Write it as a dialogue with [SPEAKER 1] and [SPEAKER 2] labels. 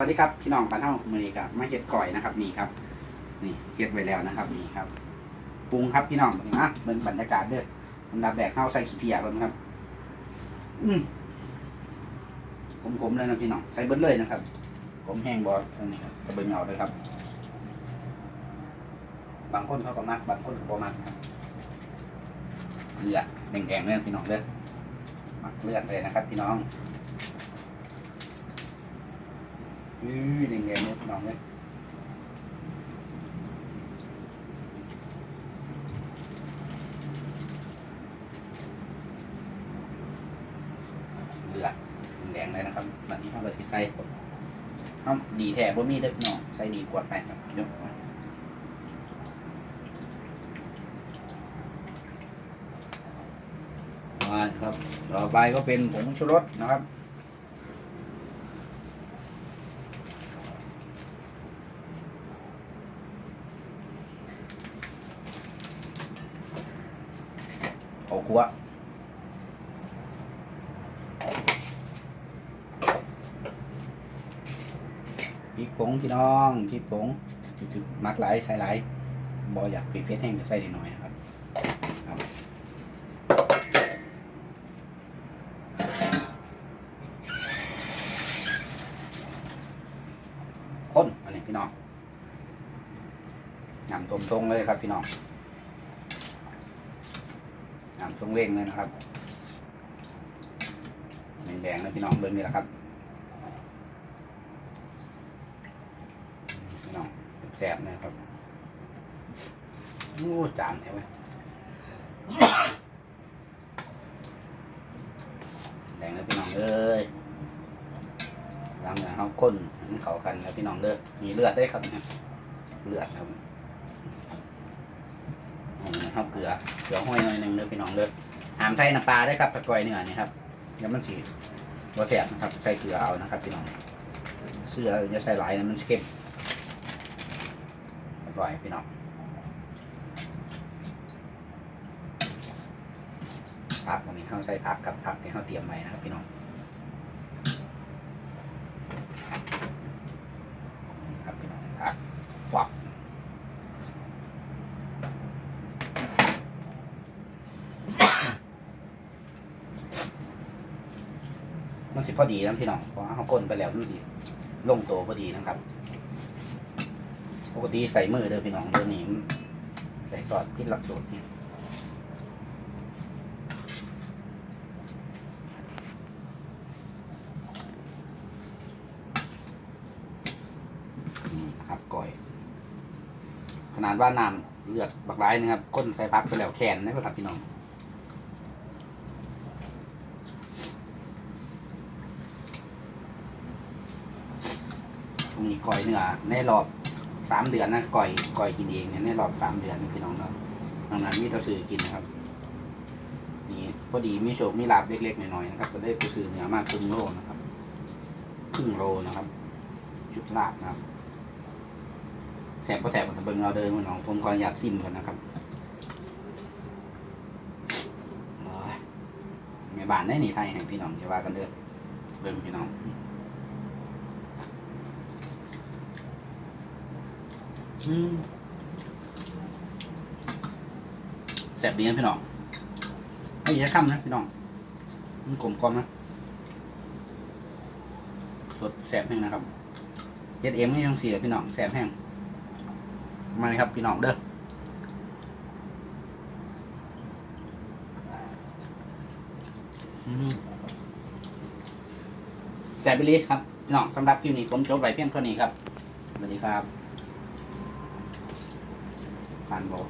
[SPEAKER 1] สวัสดีครับพี่น้องปลาเท่ามือนี้ครับมาเห็ดก่อยนะครับนี่ครับ นี่เห็ดไว้แล้วนะครับนี่ครับปรุงครับพี่น้องนะเบิ่งบรรยากาศเด้ออันดับแรกเข้าใส่ขี้เพียก่อนนะครับ อืมขมๆเลยนะพี่น้องใส่เบิ้ลเลยนะครับผมแห้งบอสอันนี้ครับจะเบิ้งเอาเลยครับ บางคนเขาก็มักบางคนก็บ่มักครับเลือดแดงๆเลยนะพี่น้องเด้อมักเลือดเลยนะครับ พี่น้อง อือแดงๆเนี่ยน้องเลยเลือดแดงเลยนะครับแบบนี้เขาก็ที่ใส่เขาดีแท้บ่มีเด้พี่น้องใส่ดีกว่าไปครับพี่น้องมาครับ ต่อไปก็เป็นผงชูรสนะครับ เอาครัวพริกผงพี่น้องพริกผงจุดๆมักหลายใส่หลายบออยากปีเพชรแห้งจะใส่นิดหน่อยนะครับครับคนอันนี้พี่น้องนำตรงตรงๆเลยครับพี่น้อง น้ำทรงเร่งเลยนะครับแดงๆนะพี่น้องเบิ้งนี่แหละครับพี่น้องแสบนะครับโอ้จานแถวไว้แดงนะพี่น้องเอ้ยหลังจากเขาข้นมันเข้ากันนะพี่น้องเด้อมีเลือดได้ครับเนี่ยเลือดครับ เอานะครับเกลือเกลือห้อยหน่อยหนึ่งเด้อพี่น้องเด้อหามใส่น้ำปลาได้ครับตะกอยเนื้อนี่ครับเดี๋ยวมันสีบัวแสบนะครับใส่เกลือเอานะครับพี่น้องเสื้อจะใส่หลายนะมันเค็มอร่อยพี่น้องผักวันนี้เขาใส่ผักกับผักที่เขาเตรียมไว้นะครับพี่น้องนี่ครับพี่น้องผักฝัก มันสิพอดีนะพี่น้องเพราะว่าเขาคนไปแล้วมันสิลงตัวพอดีนะครับ ปกติใส่มือเด้อพี่น้องเดี๋ยวนี้ใส่ซอสพิษหลักสูตรนี่นี่ครับก่อย ขนาดว่าน้ำเลือดบักร้ายนะครับก้นใส่พักไปแล้วแขนนะครับพี่น้อง มีก่อยเนื้อในรอบสามเดือนนะก่อยก่อยกินเองเนี่ยในรอบสามเดือนนะพี่น้องเนาะดังนั้นมีแตะซื้อกินนะครับ นี่พอดีมีโชคมีลาบเล็กๆน้อยๆนะครับ ก็ได้ไปซื้อเนื้อมาครึ่งโลนะครับครึ่งโลนะครับจุดลาบนะครับแสบพอแสบผมเบิ่งเราเดินมาน้องผมขออนุญาตซิมกันนะครับโอ้ยแม่บ้านได้หนีไทยให้พี่น้องจะว่ากันเด้อเบิ่งพี่น้อง อืม แสบดีนะพี่น้องไม่มีแค่คำนะพี่น้อง มันกลมกลอมนะ สดแสบแห้งนะครับเฮ็ดเอ็มไม่ต้องเสียพี่น้องแสบแห้ง มาเลยครับพี่น้องเด้อแสบไปเลยครับ พี่น้องสำหรับคลิปนี้ผมจบไว้เพียงเท่านี้ครับสวัสดีครับานบอก